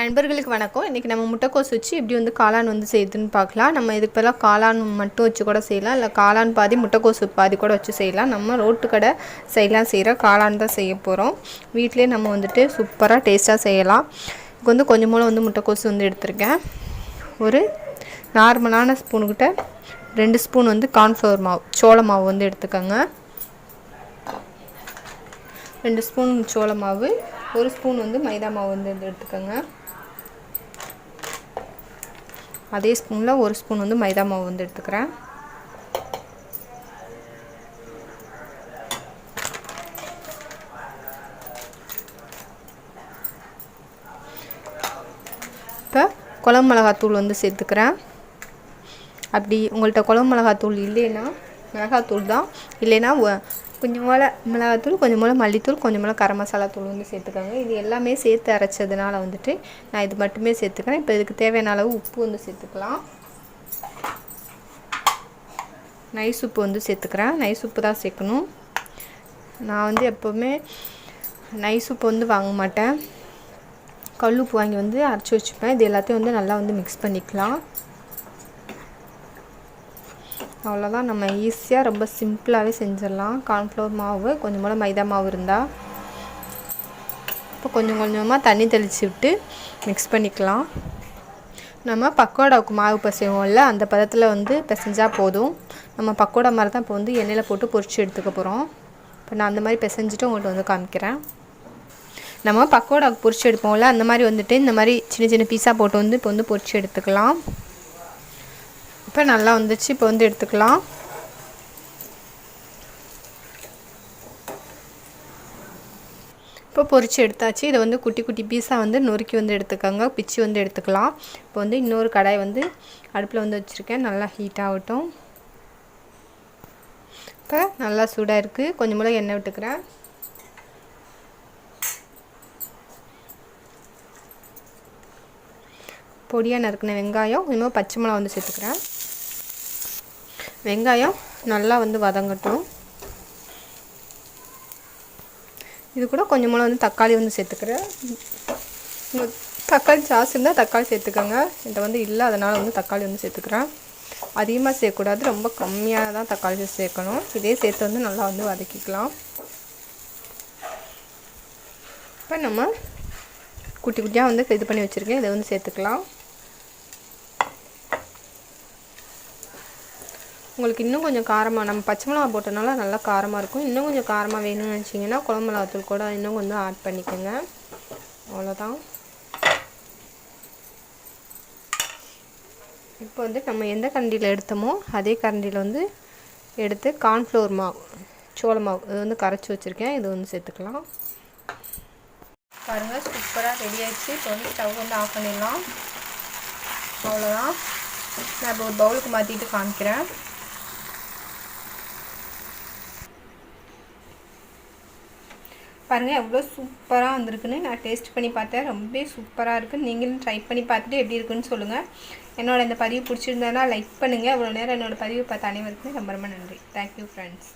நண்பர்களுக்கு வணக்கம். இன்றைக்கி நம்ம முட்டைக்கோஸ் வச்சு எப்படி வந்து காளான் வந்து செய்யுதுன்னு பார்க்கலாம். நம்ம இதுக்கு பதிலாக காளான் மட்டும் வச்சு கூட செய்யலாம். இல்லை காளான் பாதி முட்டைக்கோஸ் பாதி கூட வச்சு செய்யலாம். நம்ம ரோட்டு கடை செய்யலாம் செய்கிற காளான் தான் செய்ய போகிறோம் வீட்டிலே நம்ம வந்துட்டு சூப்பராக டேஸ்ட்டாக செய்யலாம். இதுக்கு வந்து கொஞ்சம் மூலம் வந்து முட்டைக்கோஸ் வந்து எடுத்திருக்கேன். ஒரு நார்மலான ஸ்பூனுக்கிட்ட ரெண்டு ஸ்பூன் வந்து கார்ன்ஃப்ளவர் மாவு சோள மாவு வந்து எடுத்துக்கோங்க. ரெண்டு ஸ்பூன் சோள மாவு ஒரு ஸ்பூன் வந்து மைதா மாவு வந்து எடுத்துக்கோங்க. அதே ஸ்பூனில் ஒரு ஸ்பூன் வந்து மைதா மாவு வந்து எடுத்துக்கிறேன். இப்போ குழம்பு மிளகாத்தூள் வந்து சேர்த்துக்கிறேன். அப்படி உங்கள்கிட்ட குழம்பு மிளகாத்தூள் இல்லைன்னா மிளகாத்தூள் தான். இல்லைன்னா கொஞ்சம் போல் மிளகாத்தூள் கொஞ்சம் போல் மல்லித்தூள் கொஞ்சம் போல் கரம் மசாலா தூள் வந்து சேர்த்துக்கோங்க. இது எல்லாமே சேர்த்து அரைச்சதுனால வந்துட்டு நான் இது மட்டுமே சேர்த்துக்கிறேன். இப்போ இதுக்கு தேவையான அளவு உப்பு வந்து சேர்த்துக்கலாம். நைஸ் உப்பு வந்து சேர்த்துக்கிறேன். நைஸ் உப்பு தான் சேர்க்கணும். நான் வந்து எப்போவுமே நைஸ் உப்பு வந்து வாங்க மாட்டேன். கல் உப்பு வாங்கி வந்து அரைச்சி வச்சுப்பேன். இது எல்லாத்தையும் வந்து நல்லா வந்து மிக்ஸ் பண்ணிக்கலாம். அவ்வளோதான் நம்ம ஈஸியாக ரொம்ப சிம்பிளாகவே செஞ்சிடலாம். கார்ன்ஃப்ளவர் மாவு கொஞ்சம் போல் மைதா மாவு இருந்தால் இப்போ கொஞ்சம் கொஞ்சமாக தண்ணி தெளித்து விட்டு மிக்ஸ் பண்ணிக்கலாம். நம்ம பக்கோடாவுக்கு மாவு பிசைவோம்ல அந்த பதத்தில் வந்து பிசைஞ்சால் போதும். நம்ம பக்கோடா மாதிரி தான் இப்போ வந்து எண்ணெயில் போட்டு பொரித்து எடுத்துக்க போகிறோம் இப்போ நான் அந்த மாதிரி பிசைஞ்சிட்டு உங்கள்கிட்ட வந்து காமிக்கிறேன். நம்ம பக்கோடாவுக்கு பொரிச்சு எடுப்போம்ல அந்த மாதிரி வந்துட்டு இந்த மாதிரி சின்ன சின்ன பீஸாக போட்டு வந்து இப்போ வந்து பொரிச்சு எடுத்துக்கலாம். இப்போ நல்லா வந்துச்சு. இப்போ வந்து எடுத்துக்கலாம். இப்போ பொறிச்சு எடுத்தாச்சு. இதை வந்து குட்டி குட்டி பீஸாக வந்து நொறுக்கி வந்து எடுத்துக்கோங்க. பிச்சு வந்து எடுத்துக்கலாம். இப்போ வந்து இன்னொரு கடாய் வந்து அடுப்பில் வந்து வச்சுருக்கேன். நல்லா ஹீட் ஆகட்டும். இப்போ நல்லா சூடாக இருக்குது கொஞ்சம் மூலம் எண்ணெய் விட்டுக்கிறேன். பொடியாக நறுக்கின வெங்காயம். கொஞ்சமாக பச்சை மிளகா வந்து சேர்த்துக்கிறேன். வெங்காயம் நல்லா வந்து வதங்கட்டும். இது கூட கொஞ்சமாக வந்து தக்காளி வந்து சேர்த்துக்கிறேன். தக்காளி சாஸ் இருந்தால் தக்காளி சேர்த்துக்கோங்க. இதை வந்து இல்லை அதனால் வந்து தக்காளி வந்து சேர்த்துக்கிறேன். அதிகமாக சேர்க்கக்கூடாது. ரொம்ப கம்மியாக தான் தக்காளி சேர்க்கணும். இதே சேர்த்து வந்து நல்லா வந்து வதக்கிக்கலாம். இப்போ நம்ம குட்டி குட்டியாக வந்து இது பண்ணி வச்சுருக்கேன். இதை வந்து சேர்த்துக்கலாம். உங்களுக்கு இன்னும் கொஞ்சம் காரமாக நம்ம பச்சை மிளகா போட்டனால நல்லா காரமாக இருக்கும். இன்னும் கொஞ்சம் காரமாக வேணும்னு நினச்சிங்கன்னா குழம்பு மிளகாத்தூள் கூட இன்னும் கொஞ்சம் ஆட் பண்ணிக்கோங்க. அவ்வளோதான் இப்போ வந்து நம்ம எந்த கரண்டியில் எடுத்தோமோ அதே கரண்டியில் வந்து எடுத்து கார்ன்ஃப்ளோர் மாவு சோள மாவு இது வந்து கரைச்சி வச்சுருக்கேன். இது வந்து சேர்த்துக்கலாம். பாருங்கள் சூப்பராக ரெடி ஆகிடுச்சு இப்போ வந்து ஸ்டவ் வந்து ஆஃப் பண்ணிடலாம். அவ்வளோதான் நான் இப்போ ஒரு பவுலுக்கு மாற்றிட்டு காமிக்கிறேன். பாருங்கள் எவ்வளோ சூப்பராக வந்திருக்குன்னு நான் டேஸ்ட் பண்ணி பார்த்தேன். ரொம்ப சூப்பராக இருக்குது நீங்களும் ட்ரை பண்ணி பார்த்துட்டு எப்படி இருக்குன்னு சொல்லுங்கள் என்னோட இந்த பதிவு பிடிச்சிருந்தேன்னா லைக் பண்ணுங்கள் அவ்வளோ நேரம் என்னோடய பதிவு பார்த்த அனைவருக்குமே ரொம்ப ரொம்ப நன்றி. Thank you friends